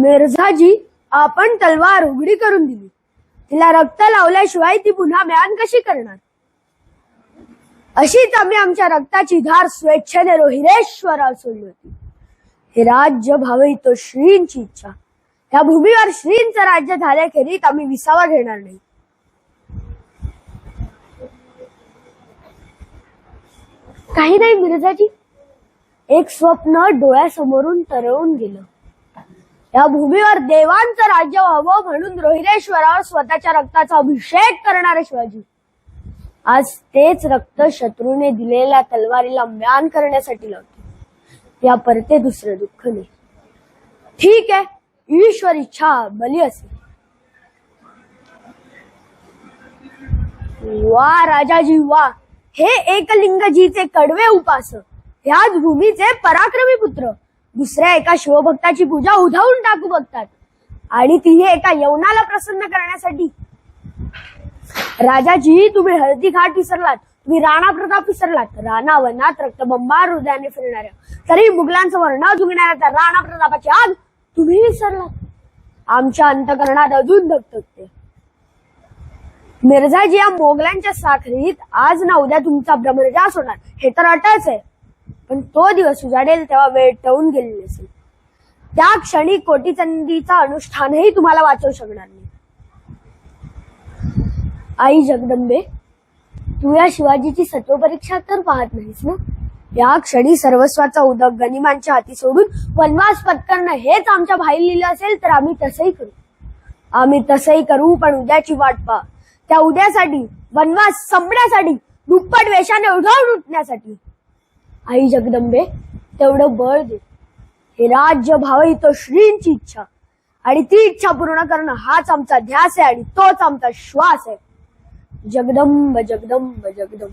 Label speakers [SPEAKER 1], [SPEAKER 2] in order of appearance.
[SPEAKER 1] मिर्झाजी आपण तलवार उघडी करून दिली. तिला रक्त लावल्याशिवाय ती पुन्हा म्यान कशी करणार? अशीच आम्ही आमच्या रक्ताची धार स्वेच्छेने रोहिरेश्वरावर सोडली होती. हे राज्य भावे तो श्रींची इच्छा. या भूमीवर श्रींचं राज्य झाल्याखेरीत आम्ही विसावा घेणार नाही. काही नाही मिर्झाजी. एक स्वप्न डोळ्यासमोरून तरळून गेलं. या भूमीवर देवांचं राज्य व्हावं म्हणून रोहिरेश्वरावर स्वतःच्या रक्ताचा अभिषेक करणारे शिवाजी. आज तेच रक्त शत्रूने दिलेल्या तलवारीला म्यान करण्यासाठी लावते. या परते दुसरं दुःख नाही. ठीक आहे ईश्वर इच्छा बली असेल. वा राजाजी वा. हे एकलिंगजीचे कडवे उपासक ह्याच भूमीचे पराक्रमी पुत्र. दुसऱ्या एका शिवभक्ताची पूजा उधावून टाकू बघतात. आणि तिने एका यवनाला प्रसन्न करण्यासाठी राजाजी तुम्ही हळदी घाट विसरलात तुम्ही राणा प्रताप विसरलात. राणा वनात रक्तबंबार हृदयाने फिरणाऱ्या तरी मुघलांचं वर्ण झुंगणाऱ्या त्या राणा प्रतापाची आग तुम्ही विसरलात. आमच्या अंतकरणात अजून धगधगते. मिर्झाजी या मोगलांच्या साखरीत आज ना उद्या तुमचा भ्रमरजास होणार हे तर अटच आहे. पण तो दिवस उजाडेल तेव्हा वेळ टळून गेलेली असेल. त्या क्षणी कोटी चंदीचा अनुष्ठानही तुम्हाला वाचवू शकणार नाही. आई जगदंबे तू या शिवाजीची सत्व परीक्षा तर पाहत नाहीस ना? या क्षणी सर्वस्वाचा उदक गनिमांच्या हाती सोडून वनवास पत्करणं हेच आमच्या भाई लिहिलं असेल तर आम्ही तसंही करू. आम्ही तसंही करू पण उद्याची वाट पहा. त्या उद्यासाठी वनवास संपण्यासाठी दुप्पट वेशाने उधळून उठण्यासाठी. आई जगदंबे तेवढं बळ दे. हे राज्य भाव तो श्रींची इच्छा. आणि ती इच्छा पूर्ण करणं हाच आमचा ध्यास आहे आणि तोच आमचा श्वास आहे. जगदंब जगदंब जगदंब.